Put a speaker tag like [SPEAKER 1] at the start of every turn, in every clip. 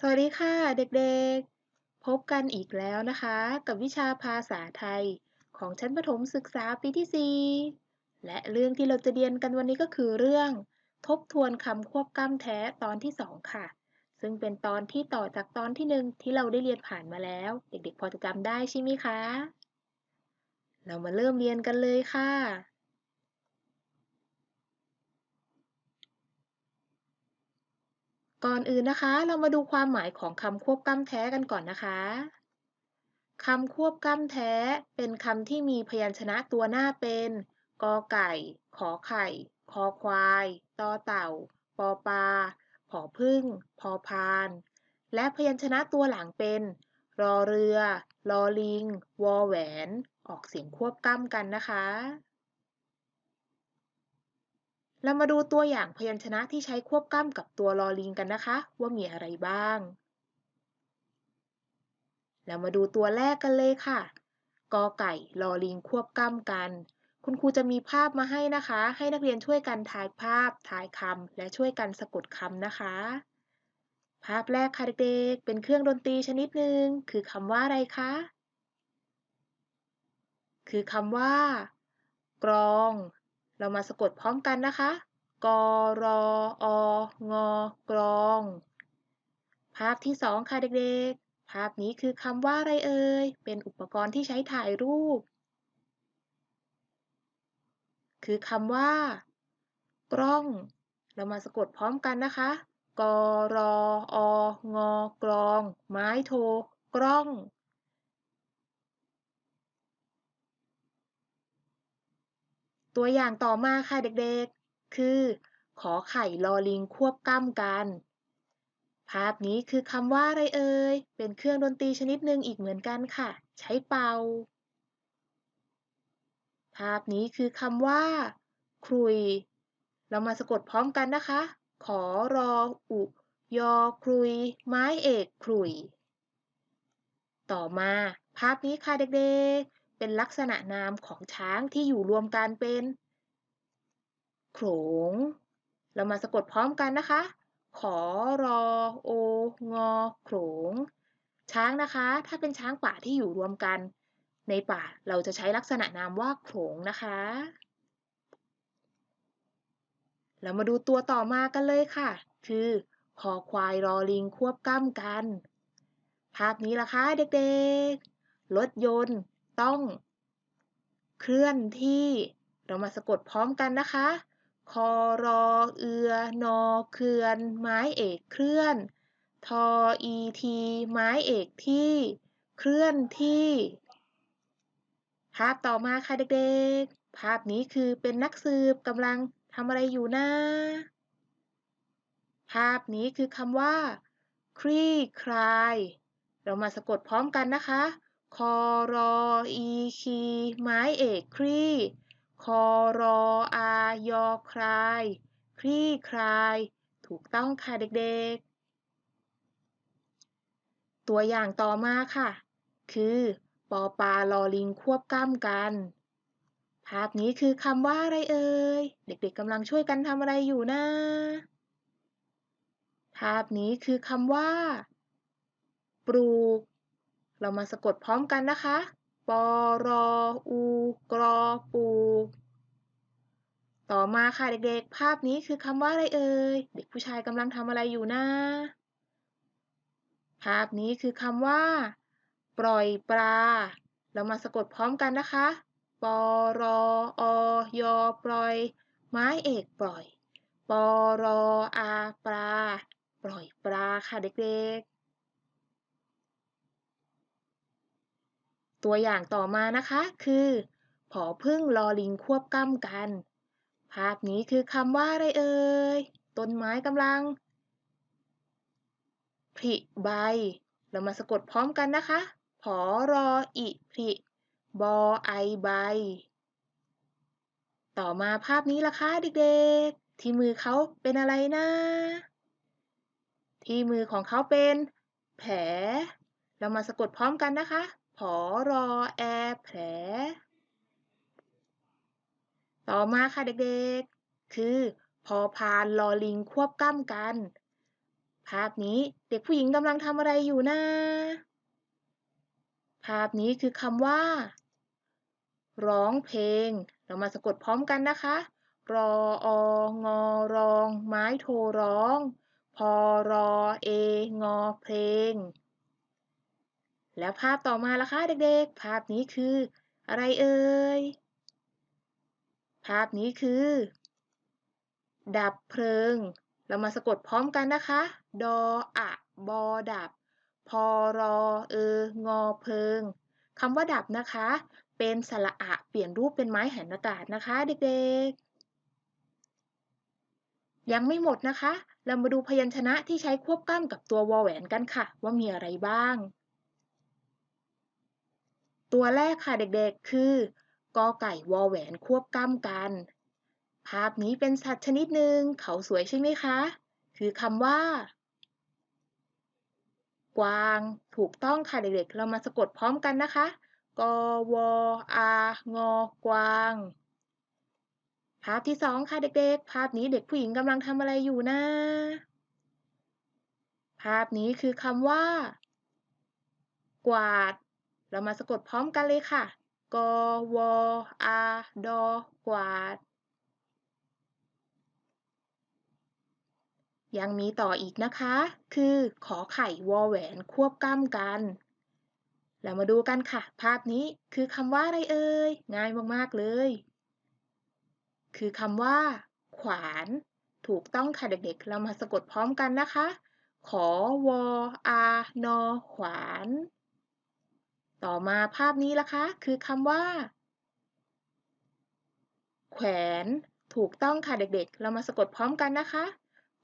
[SPEAKER 1] สวัสดีค่ะเด็กๆ พบกันอีกแล้วนะคะ กับวิชาภาษาไทยของชั้นประถมศึกษาปีที่ 4 และเรื่องที่เราจะเรียนกันวันนี้ก็คือเรื่อง ทบทวนคำควบกล้ำแท้ตอนที่ 2 ค่ะ ซึ่งเป็นตอนที่ต่อจากตอนที่ 1 ที่เราได้เรียนผ่านมาแล้ว เด็กๆ พอจะจำได้ใช่ไหมคะ เรามาเริ่มเรียนกันเลยค่ะ ก่อนอื่นนะคะ เรามาดูความหมายของคำควบกล้ำแท้กันก่อนนะคะคำควบกล้ำแท้เป็นคำที่มีพยัญชนะตัวหน้าเป็นกอไก่ ขอไข่ คอควายตอเต่า ปอปลาผอพึ่ง พอพาน และพยัญชนะตัวหลังเป็น รอเรือ ลอลิง วอแหวน ออกเสียงควบกล้ำกันนะคะ เรามาดูตัวอย่างพยัญชนะที่ใช้ควบกล้ำกับตัวลอลิงกันนะคะ ว่ามีอะไรบ้าง เรามาดูตัวแรกกันเลยค่ะ กอไก่ลอลิงควบกล้ำกัน คุณครูจะมีภาพมาให้นะคะ ให้นักเรียนช่วยกันถ่ายภาพถ่ายคำและช่วยกันสะกดคำนะคะ ภาพแรกค่ะเด็กๆ เป็นเครื่องดนตรีชนิดหนึ่งคือคำว่าอะไรคะ คือคำว่า กรอง เรามาสะกดพร้อมกันนะคะ กรอองกรอง ภาพที่สองค่ะเด็กๆ ภาพนี้คือคำว่าอะไรเอ่ย เป็นอุปกรณ์ที่ใช้ถ่ายรูป คือคำว่า กล้อง เรามาสะกดพร้อมกันนะคะ กรอองกรอง ไม้โท กล้อง ตัวอย่างต่อมาค่ะเด็กๆ คือ ขอไข่ลอลิงควบกล้ำกัน ภาพนี้คือคำว่าอะไรเอ่ย เป็นเครื่องดนตรีชนิดหนึ่งอีกเหมือนกันค่ะ ใช้เป่า ภาพนี้คือคำว่าครุย เรามาสะกดพร้อมกันนะคะ ขอรออุยอครุย ไม้เอกครุย ต่อมา ภาพนี้ค่ะเด็กๆ เป็นลักษณะนามของช้างที่อยู่รวมกันเป็นโขลงเรามาสะกดพร้อมกันนะคะ ขอรอโองอโขลงช้างนะคะ ถ้าเป็นช้างป่าที่อยู่รวมกัน ในป่าเราจะใช้ลักษณะนามว่าโขลงนะคะ เรามาดูตัวต่อมากันเลยค่ะ คือคอควายรอลิงควบกล้ำกัน ภาพนี้ล่ะคะเด็กๆ รถยนต์ ต้องเคลื่อนที่เรามาสะกดพร้อมกันนะคะ คอรอเอือนอเคือน ไม้เอกเคลื่อน ทออีทีไม้เอกที่ เคลื่อนที่ ภาพต่อมาค่ะเด็กๆ ภาพนี้คือเป็นนักสืบกำลังทำอะไรอยู่นะ ภาพนี้คือคำว่า คลี่คลาย เรามาสะกดพร้อมกันนะคะ คอรออีคีไม้เอกคลี่ คอรออายอคลาย คลี่คลาย ถูกต้องค่ะเด็กๆ ตัวอย่างต่อมาค่ะ คือปอปลาลอลิงควบกล้ำกัน ภาพนี้คือคำว่าอะไรเอ่ย เด็กๆกำลังช่วยกันทำอะไรอยู่นะ ภาพนี้คือคำว่า ปลูก เรามาสะกดพร้อมกันนะคะ ปอรออูกรอปู ต่อมาค่ะเด็กๆ ภาพนี้คือคำว่าอะไรเอ่ย เด็กผู้ชายกำลังทำอะไรอยู่นะ ภาพนี้คือคำว่า ปล่อยปลา เรามาสะกดพร้อมกันนะคะ ปอรออยอปล่อย ไม้เอกปล่อย ปอรออาปลา ปล่อยปลาค่ะเด็กๆ ตัวอย่างต่อมานะคะคือผอพึ่งลอลิงควบกล้ำกัน ภาพนี้คือคำว่าอะไรเอ่ย ต้นไม้กำลังผลิใบ เรามาสะกดพร้อมกันนะคะ ผอรออิผลิบอไอใบ ต่อมาภาพนี้ล่ะคะเด็กๆ ที่มือเขาเป็นอะไรนะ ที่มือของเขาเป็น แผล เรามาสะกดพร้อมกันนะคะ ผอรอแอแผล ต่อมาค่ะเด็กๆ คือ พอพานลอลิงควบกล้ำกัน ภาพนี้เด็กผู้หญิงกำลังทำอะไรอยู่นะ ภาพนี้คือคำว่า ร้องเพลง เรามาสะกดพร้อมกันนะคะ รอองอรอง ไม้โทร้อง พอรอเองอเพลง แล้วภาพต่อมาล่ะคะเด็กๆ ภาพนี้คือ อะไรเอ่ย ภาพนี้คือ ดับเพลิง เรามาสะกดพร้อมกันนะคะ ดออะบอดับ พอรอเอองอเพลิงคำว่าดับนะคะ เป็นสระอะเปลี่ยนรูปเป็นไม้แหนอากาศนะคะเด็กๆ ยังไม่หมดนะคะ เรามาดูพยัญชนะที่ใช้ควบกล้ำกับตัววอแหวนกันค่ะ ว่ามีอะไรบ้าง ตัวแรกค่ะเด็กๆ คือกอไก่วอแหวนควบกล้ำกัน ภาพนี้เป็นสัตว์ชนิดหนึ่งเขาสวยใช่ไหมคะ คือคำว่า กวาง ถูกต้องค่ะเด็กๆ เรามาสะกดพร้อมกันนะคะ กอวอางอกวาง ภาพที่สองค่ะเด็กๆ ภาพนี้เด็กผู้หญิงกำลังทำอะไรอยู่นะ ภาพนี้คือคำว่า กวาด เรามาสะกดพร้อมกันเลยค่ะ กวอาดอกวาด ยังมีต่ออีกนะคะ คือขอไข่วอแหวนควบกล้ำกัน เรามาดูกันค่ะ ภาพนี้คือคำว่าอะไรเอ่ย ง่ายมากๆเลย คือคำว่า ขวาน ถูกต้องค่ะเด็กๆ เรามาสะกดพร้อมกันนะคะ ขอวออานอขวาน ต่อมาภาพนี้ล่ะคะ คือคำว่า แขวนถูกต้องค่ะเด็กๆ เรามาสะกดพร้อมกันนะคะ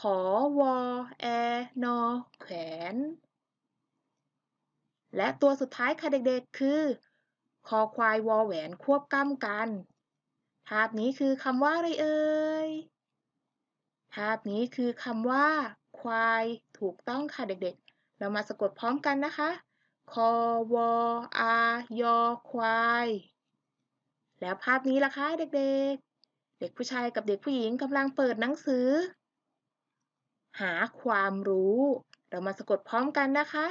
[SPEAKER 1] ขอวอแอนอแขวนและตัวสุดท้ายค่ะเด็กๆ คือ คอควายวอแหวนควบกล้ำกัน ภาพนี้คือคำว่าอะไรเอ่ย ภาพนี้คือคำว่า ควาย ถูกต้องค่ะเด็กๆ เรามาสะกดพร้อมกันนะคะ คอวออายอควาย แล้วภาพนี้ล่ะคะเด็กๆ เด็กผู้ชายกับเด็กผู้หญิงกำลังเปิดหนังสือ หาความรู้ เรามาสะกดพร้อมกันนะคะ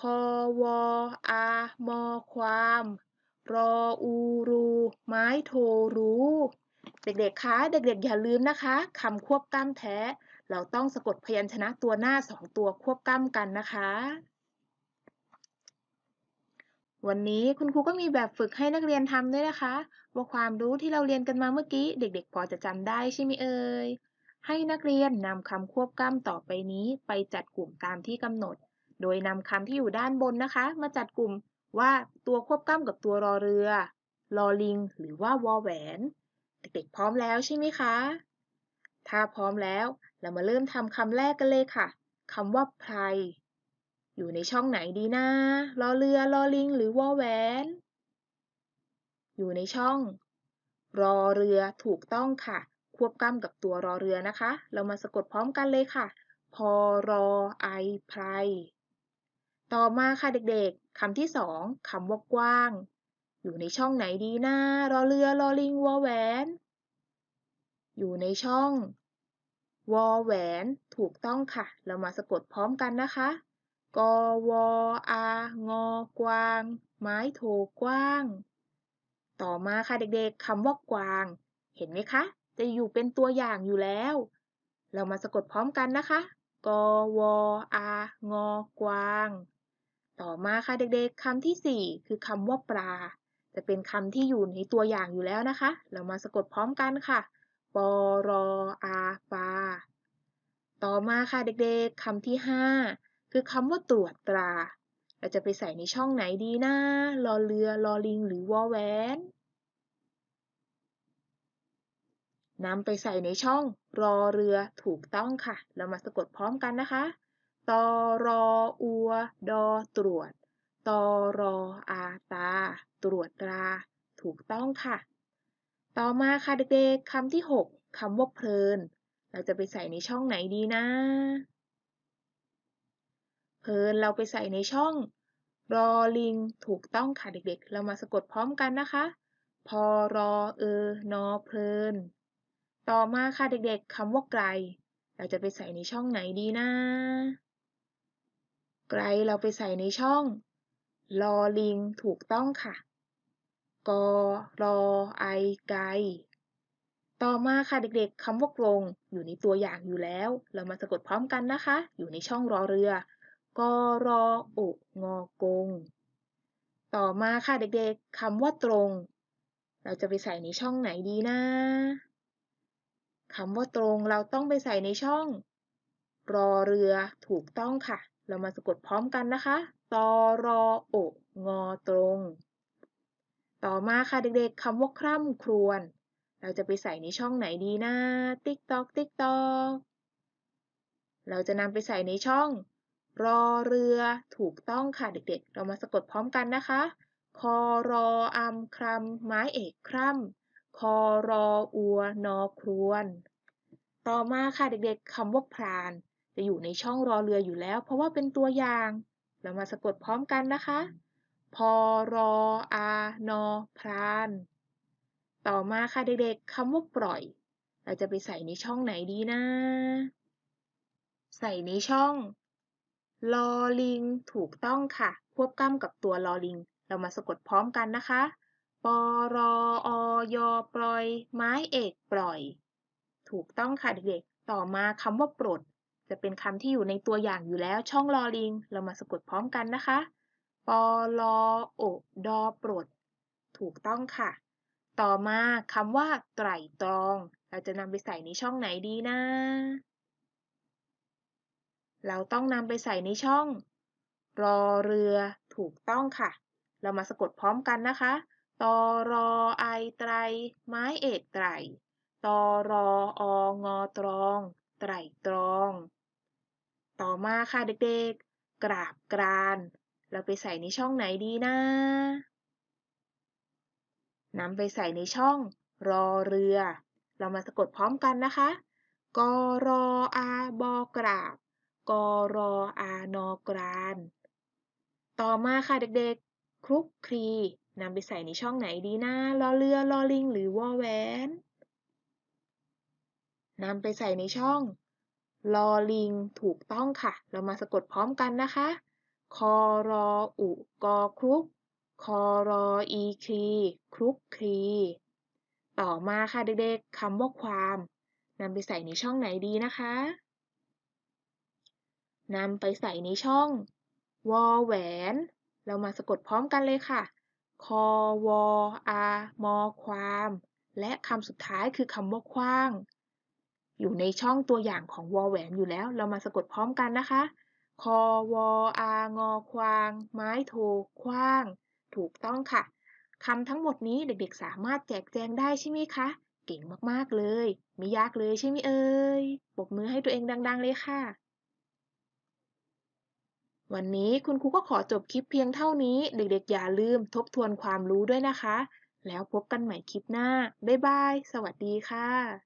[SPEAKER 1] คอวออามอความ รออูรู ไม้โทรู้ เด็กๆ คะ เด็กๆ อย่าลืมนะคะคำควบกล้ำแท้ เราต้องสะกดพยัญชนะตัวหน้าสองตัวควบกล้ำกันนะคะ วันนี้คุณครูก็มีแบบฝึกให้นักเรียนทำด้วยนะคะ ว่าความรู้ที่เราเรียนกันมาเมื่อกี้ เด็กๆ พอจะจำได้ใช่ไหมเอ่ย ให้นักเรียนนำคำควบกล้ำต่อไปนี้ไปจัดกลุ่มตามที่กำหนด โดยนำคำที่อยู่ด้านบนนะคะ มาจัดกลุ่มว่าตัวควบกล้ำกับตัวรอเรือ รอลิง หรือว่าวอแหวน เด็กๆ พร้อมแล้วใช่ไหมคะ ถ้าพร้อมแล้ว เรามาเริ่มทำคำแรกกันเลยค่ะคำว่าไพร อยู่ในช่องไหนดีนะรอเรือรอลิง หรือวอแหวน อยู่ในช่อง รอเรือถูกต้องค่ะ ควบกล้ำกับตัวรอเรือนะคะ เรามาสะกดพร้อมกันเลยค่ะ พอรอไอไพรต่อมาค่ะเด็กๆคำที่สองคำว่ากว้าง อยู่ในช่องไหนดีนะรอเรือรอลิงวอแหวน อยู่ในช่องวอแหวน ถูกต้องค่ะ เรามาสะกดพร้อมกันนะคะ กวอางอกวาง ไม้โทกว้าง ต่อมาค่ะเด็กๆคำว่ากวาง เห็นไหมคะ จะอยู่เป็นตัวอย่างอยู่แล้ว เรามาสะกดพร้อมกันนะคะกวอางอกวาง ต่อมาค่ะเด็กๆคำที่สี่คือคำว่าปลา จะเป็นคำที่อยู่ในตัวอย่างอยู่แล้วนะคะ เรามาสะกดพร้อมกันค่ะปรออาปลาต่อมาค่ะเด็กๆคำที่ห้า คือคำว่าตรวจตรา เราจะไปใส่ในช่องไหนดีนะรอเรือรอลิง หรือวอแหวนนำไปใส่ในช่องรอเรือถูกต้องค่ะ เรามาสะกดพร้อมกันนะคะตอรออัว ดอตรวจตอรออาตา ตรวจตรา ถูกต้องค่ะ ต่อมาค่ะเด็กๆคำที่ 6คำว่าเพลิน เราจะไปใส่ในช่องไหนดีนะ เพลินเราไปใส่ในช่องรอลิงถูกต้องค่ะเด็กๆ เรามาสะกดพร้อมกันนะคะ พอรอเออนอเพลิน ต่อมาค่ะเด็กๆคำว่าไกล เราจะไปใส่ในช่องไหนดีนะ ไกลเราไปใส่ในช่องลอลิงถูกต้องค่ะ กอรอไอไกล ต่อมาค่ะเด็กๆคำว่ากรงอยู่ในตัวอย่างอยู่แล้ว เรามาสะกดพร้อมกันนะคะ อยู่ในช่องรอเรือ กอรอโองอกง ต่อมาค่ะเด็กๆคำว่าตรง เราจะไปใส่ในช่องไหนดีนะคำว่าตรงเราต้องไปใส่ในช่อง รอเรือถูกต้องค่ะ เรามาสะกดพร้อมกันนะคะตอรอโองอตรง ต่อมาค่ะเด็กๆคำว่าคร่ำครวญเราจะไปใส่ในช่องไหนดีนะ ติ๊กตอก ติ๊กตอก เราจะนำไปใส่ในช่อง รอเรือถูกต้องค่ะเด็กๆ เรามาสะกดพร้อมกันนะคะ คอรออัมครัมไม้เอกคร่ำคอรออัวนอครวน ต่อมาค่ะเด็กๆคำว่าพราน จะอยู่ในช่องรอเรืออยู่แล้ว เพราะว่าเป็นตัวอย่าง เรามาสะกดพร้อมกันนะคะ พอรออานอพราน ต่อมาค่ะเด็กๆคำว่าปล่อย เราจะไปใส่ในช่องไหนดีนะ ใส่ในช่อง ลอลิง ถูกต้องค่ะ ควบกล้ำกับตัวลอลิง เรามาสะกดพร้อมกันนะคะปรออยปล่อย ไม้เอกปล่อย ถูกต้องค่ะเด็กๆ ต่อมาคำว่าปลด จะเป็นคำที่อยู่ในตัวอย่างอยู่แล้วช่องลอลิง เรามาสะกดพร้อมกันนะคะปลอโอดอปลด ถูกต้องค่ะ ต่อมาคำว่าไตรตรอง เราจะนำไปใส่ในช่องไหนดีนะ เราต้องนำไปใส่ในช่อง รอเรือถูกต้องค่ะ เรามาสะกดพร้อมกันนะคะตอรอไอไตร ไม้เอกไตรตอรอองอตรอง ไตรตรอง ต่อมาค่ะเด็กๆ กราบกราน เราไปใส่ในช่องไหนดีนะนำไปใส่ในช่อง รอเรือ เรามาสะกดพร้อมกันนะคะ กรออาบอกราบ กรออานอกราน ต่อมาค่ะเด็กๆ คลุกคลีนำไปใส่ในช่องไหนดีนะรอเรือรอลิง หรือวอแหวนนำไปใส่ในช่องลอลิงถูกต้องค่ะ เรามาสะกดพร้อมกันนะคะ คอรออุกอคลุก คอรออีคลีคลุกคลีต่อมาค่ะเด็กๆคำว่าความนำไปใส่ในช่องไหนดีนะคะ นำไปใส่ในช่อง วอแหวน เรามาสะกดพร้อมกันเลยค่ะ คอวออามอความ และคำสุดท้ายคือคำว่าคว้าง อยู่ในช่องตัวอย่างของวอแหวนอยู่แล้ว เรามาสะกดพร้อมกันนะคะ คอวออางอควาง ไม้โทคว้าง ถูกต้องค่ะคำทั้งหมดนี้เด็กๆ สามารถแจกแจงได้ใช่ไหมคะ เก่งมากๆเลย ไม่ยากเลยใช่ไหมเอ่ยปรบมือให้ตัวเองดัง ๆ เลยค่ะ วันนี้คุณครูก็ขอจบคลิปเพียงเท่านี้ เด็กๆ อย่าลืมทบทวนความรู้ด้วยนะคะ แล้วพบกันใหม่คลิปหน้า บ๊ายบาย สวัสดีค่ะ